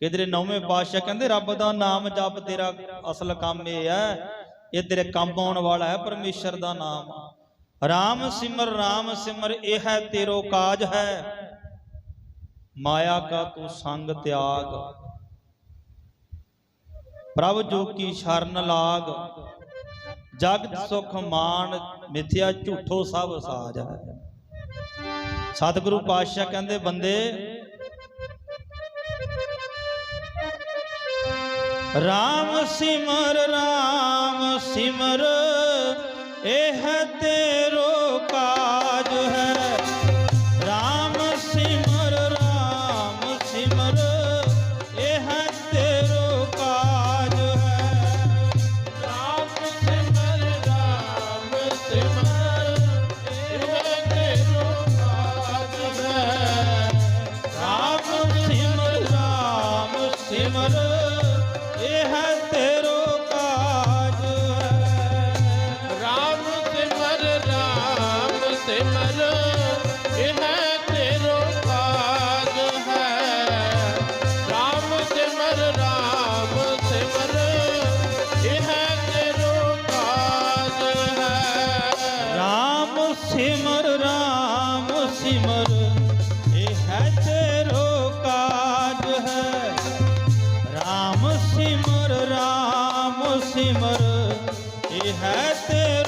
ਕਿਧਰੇ ਨੌਵੇਂ ਪਾਤਸ਼ਾਹ ਕਹਿੰਦੇ, ਰੱਬ ਦਾ ਨਾਮ ਜਪ ਤੇਰਾ ਅਸਲ ਕੰਮ ਇਹ ਹੈ, ਇਹ ਤੇਰੇ ਕੰਮ ਆਉਣ ਵਾਲਾ ਹੈ, ਪਰਮੇਸ਼ਰ ਦਾ ਨਾਮ ਰਾਮ ਸਿਮਰ ਰਾਮ ਸਿਮਰ, ਇਹ ਹੈ ਤੇਰੋ ਕਾਜ ਹੈ। ਮਾਇਆ ਕਾ ਤੂੰ ਸੰਗ ਤਿਆਗ। ਪ੍ਰਭ ਜੋ ਕੀ ਸ਼ਰਨ ਲਾਗ। ਜਗਤ ਸੁਖ ਮਾਨ ਮਿਥਿਆ ਝੂਠੋ ਸਭ ਸਾਜ ਹੈ। ਸਤਿਗੁਰੂ ਪਾਤਸ਼ਾਹ ਕਹਿੰਦੇ, ਬੰਦੇ ਰਾਮ ਸਿਮਰ ਰਾਮ ਸਿਮਰ ਇਹ ਤੇਰੋ ਸਿਮਰ ਰਾਮ ਸਿਮਰ ਇਹ ਤੇਰੋ ਕਾਜ ਹੈ। ਰਾਮ ਸਿਮਰ ਰਾਮ ਸਿਮਰ ਇਹ ਤੇਰੋ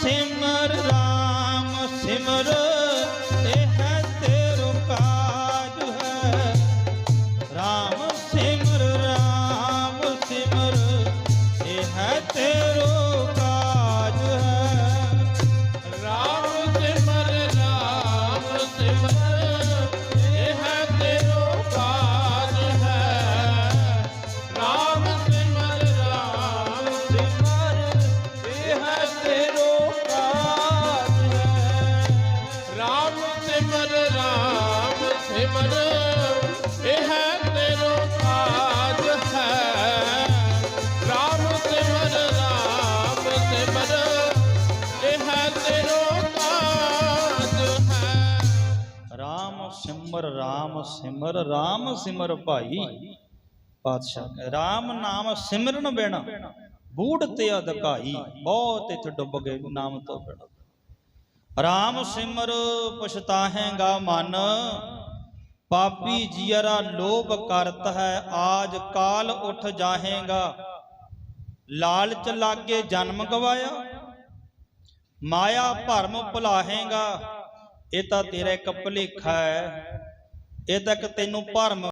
ਸਿਮਰ ਰਾਮ ਸਿਮਰ ਇਹ ਤੇਰੋ ਕਾਜ ਹੈ। ਰਾਮ ਸਿਮਰ RAM ਸਿਮਰ RAM ਸਿਮਰ ਭਾਈ। ਪਾਤਸ਼ਾਹ ਰਾਮ ਨਾਮ ਸਿਮਰਨ ਬਿਨਾ ਬੂੜ ਤੇ ਅਧਕਾਈ ਬਹੁਤ ਇਥੇ ਡੁੱਬ ਗਏ ਨਾਮ ਤੋਂ ਬਿਨਾ। ਰਾਮ ਸਿਮਰ ਪਛਤਾਹੇਗਾ ਮਨ ਪਾਪੀ ਜੀਅਰਾ ਲੋਭ ਕਰਤ ਹੈ, ਆਜ ਕਾਲ ਉਠ ਜਾਹੇਗਾ। ਲਾਲਚ ਲਾਗੇ ਜਨਮ ਗਵਾਇਆ, ਮਾਇਆ ਭਰਮ ਭੁਲਾਹੇਗਾ। ਇਹ ਤਾਂ ਤੇਰਾ ਇੱਕ ਭੁਲੇਖਾ ਹੈ, ਇਹ ਤੱਕ ਤੈਨੂੰ ਭਰਮ